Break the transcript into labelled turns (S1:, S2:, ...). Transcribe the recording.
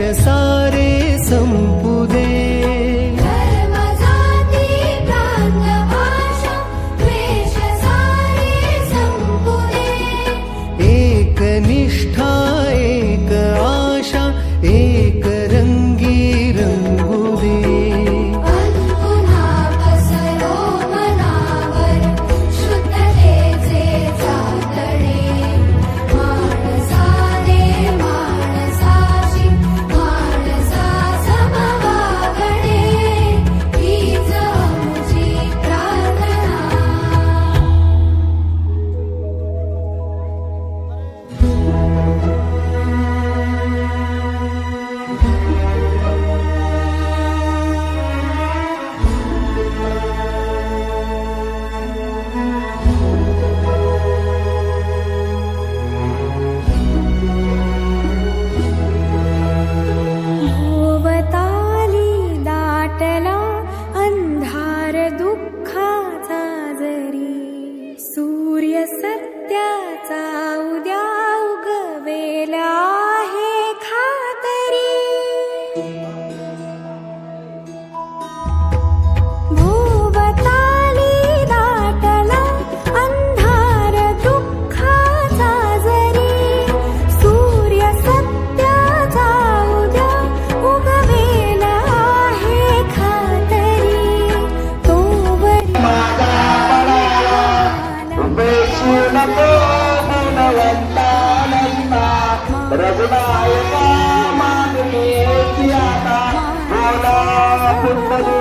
S1: सारे
S2: सम Rajnaya Mama Mee Tiyata Bola Kundali